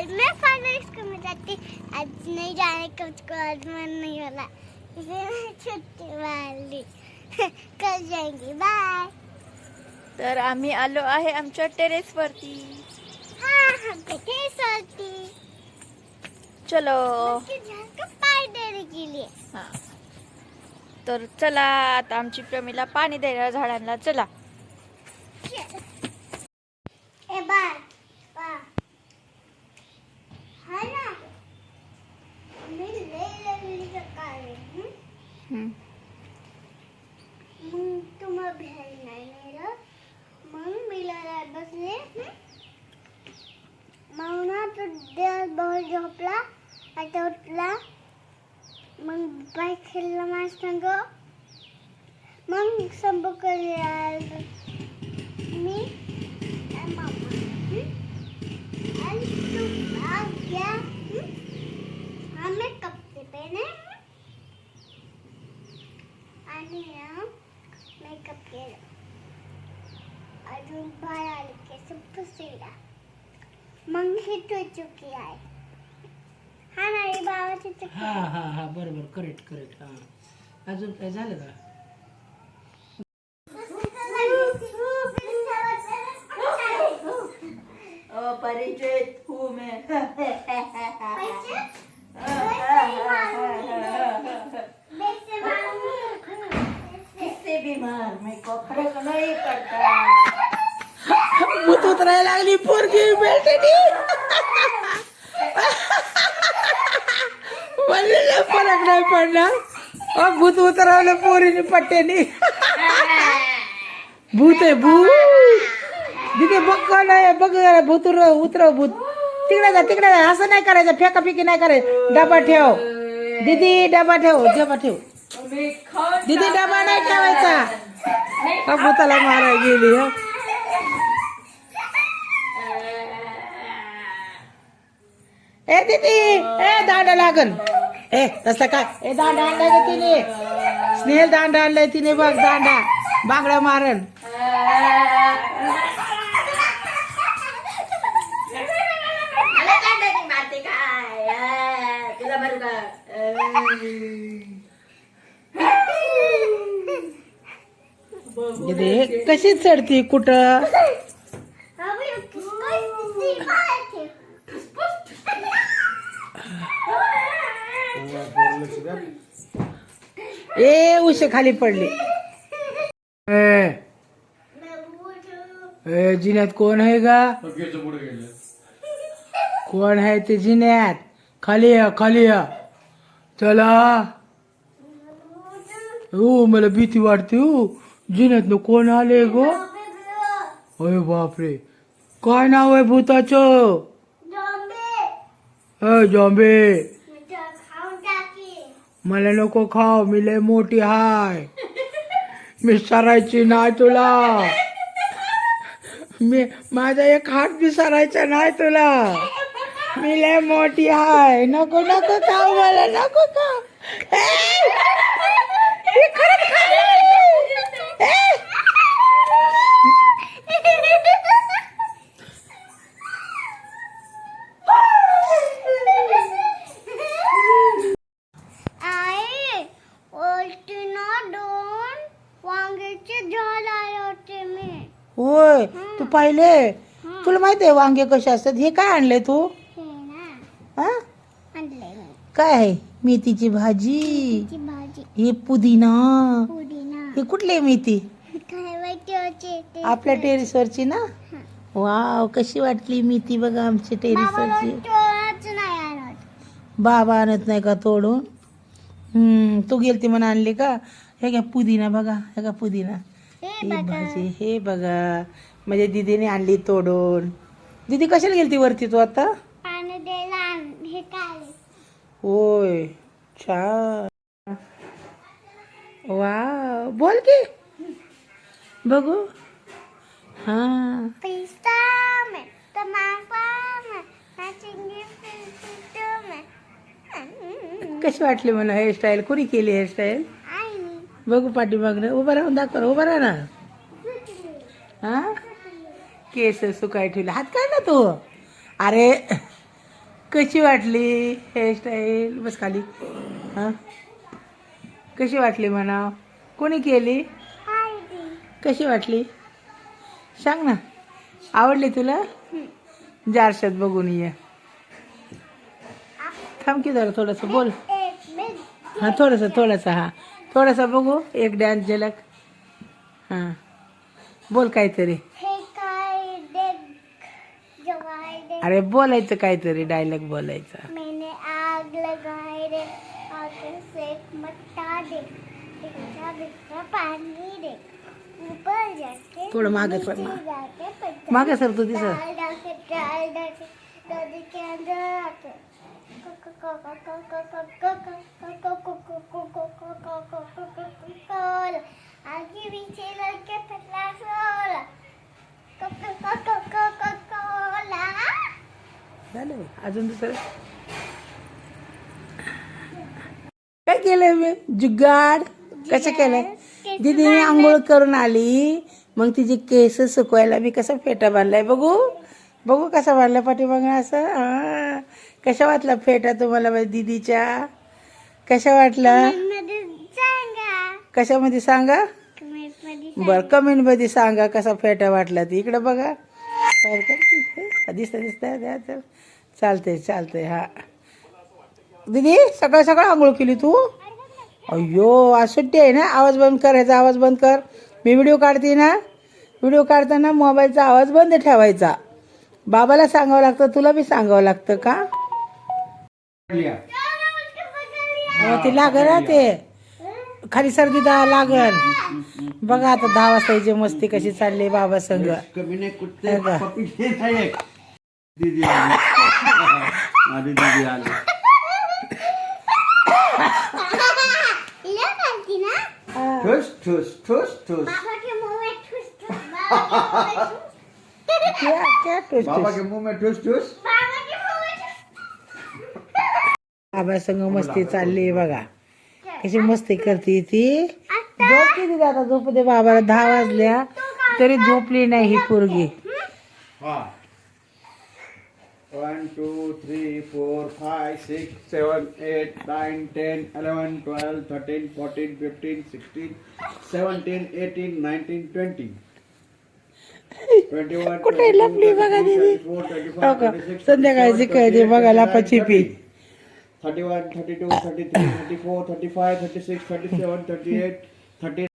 मैं स्कूल में जाती आज नहीं जाने का उसको आज मन नहीं हो रहा इसलिए छुट्टी वाली। कल जाएंगी बाय तर आम्ही आलो आहे आमच्या टेरेस वरती. हाँ हम बैठे सोती चलो। उसके झाड़ को पानी देने के लिए। हा। तर चला आता आमची प्रमिला पाणी द्यायला झाडांना. चला ए बाय बाय है ना मैं ले ले का कार्य हूँ हम्म. मग तुम्हाला भेट नाही नेलं मग मिळाला बसले हं? मग ना तो दिवस बहुत झोपला आता उठला मग बाय खेळला माझ संग मग संपर्क मी मग ही चुकी आहे हा नाही बाबाची चुकी हा हा हा बरोबर करेक्ट करेक्ट हा। अजून काय झालं का? परिचय हूँ मैं किससे बीमार मेरे को फ़र्क नहीं पड़ता मूत उतरायला लागली पोरगी बेलटेनी म्हणलेलं फरक नाही पडला अ, भूत उतरवलं पोरीने पट्ट्यानी. भूत आहे भूत. तिथे बघ नाही बघ भूत उतरव भूत. तिकडे जा तिकडे जा. असं नाही करायचं फेका फेकी नाही करायचं. डबा ठेव. दीदी डबा ठेव डबा ठेव. दीदी डबा नाही ठेवायचा. भूताला मारा गेली ए दीदी! ए दांडा लागन! ए तसं काय? ए दांडा आणलाय का तिने? स्नेहल दांडा आणलाय तिने बघ दांडा. बांगड्या मारन. कशी चढती कुठं? ए उशे खाली पडली. ए मैं बूढ़ ए जिन्यात कोण आहे का कोण आहे ते जिन्यात? खाली या खाली या. चला. हो मला भीती वाटते हो जिन्यात कोण आले गो? अरे बापरे. काय नाव आहे भूताचं? जॉम्बे ए जॉम्बे मुझे खाऊं टाकी मला नको खाव मी लय मोठी हाय. मी सरायची नाही तुला. मी माझा एक हात विसरायचा नाही तुला. मी लय मोठी हाय. नको नको खाऊ मला नको खाऊ. खरंच ए! आई ओल्टीना दोन वांग्याचे झाड आले होते मी होय तू पाहिले? तुला माहिती आहे वांगे कसे असतात? हे काय आणले तू? हे काय आहे? मेथीची भाजी. हे पुदिना. हे कुठली मेथी? होते ते. आपल्या टेरेसवरची ना? वाव कशी वाटली मेथी बघा आमची टेरेसवरची. बाबा आणत नाही का तोडून? हम्म तू गेलती म्हणून आणली का? हे घ्या पुदिना बघा हे का पुदिना. हे भाजी हे बघा. म्हणजे दीदीने आणली तोडून. दीदी कशाला गेलती वरती तू आता? पाणी द्यायला आण- हे काय होय छान. वा बोल की. बघू. हा. पिस्ता में टमाटर में नाचिंगी पिस्ता में. कशी वाटली मला हेअरस्टाईल कोणी केली हेअरस्टाईल आई बघू पाठीमागनं. उभं राहून दाखव उभं राहा ना. हा? केस सुकाय ठेवले. हात काय ना तू. अरे कशी वाटली हेअरस्टाईल बस खाली. हां? कशी वाटली म्हणा? कोणी केली? कशी वाटली? सांग ना. आवडली तुला? जारशात बघून ये. थांब की जरा थोडंसं बोल. हां थोडंसं थोडंसं हां. थोडंसं बघू. एक डान्स झलक. हां. बोल काहीतरी हे काय देख जवाई दे अरे बोलायचं काहीतरी डायलॉग बोलायचा मैंने आग लगाई रे आग से मट्टा दे बिखरा बिखरा पानी दे ऊपर जाके थोडं मागं सर नीचे जाके पत्थर मागे सर तू दिसत डाल डाल के डाल डाल के नदी के अंदर आके आगे पीछे लड़के पतला सोला कोला झालं. अजून दुसरं? काय केलंय मी? जुगाड. कसं केलंय? दीदीने आंघोळ करून आली. मग तिची केस सुकवायला मी कसं फेटा बांधलाय बघू? बघू कसा बांधला पाठीमागं असं? हा. कशा वाटला फेटा तुम्हाला बाई दीदीच्या? कशा वाटला? कशामध्ये सांगा? बर कमेंटमध्ये सांगा कसा फेटा वाटला ती. इकडे बघा. बाहेर कर. दिसतं दिसतं द्या तर चालतंय चालतंय हा दीदी सकाळ सकाळ आंघोळ केली तू अय्यो आज सुट्टी आहे ना आवाज बंद करायचा आवाज बंद कर मी व्हिडिओ काढते ना? व्हिडिओ काढताना मोबाईलचा आवाज बंद ठेवायचा. बाबाला सांगावं लागतं तुला बी सांगावं लागतं का? हो ते लागल ना ते. खाली सर्दी दा लागल बघा आता दहा वाजता हिची मस्ती कशी चालली बाबा संग. कमी नाही कुठे बघा. पपी नाही एक. दीदी आली. माझी दीदी आली. इला घालती ना ठुस ठुस ठुस ठुस. बाबा क्या क्या टोस्ट के मुंह में ठुस ठुस. बाबा संग मस्ती चालली बघा. कशी मस्ती करते ती? झोपली ती आता झोपू दे बाबाला. दहा वाजल्या तरी झोपली नाही ही पोरगी. One two three four five six seven eight nine ten eleven twelve thirteen fourteen fifteen sixteen seventeen eighteen nineteen twenty twenty one कुठे लपली बघा दीदी. संध्याकाळची कळते बघा लापाची पी 31, 32, 33, 34, 35, 36, 37, 38, 39,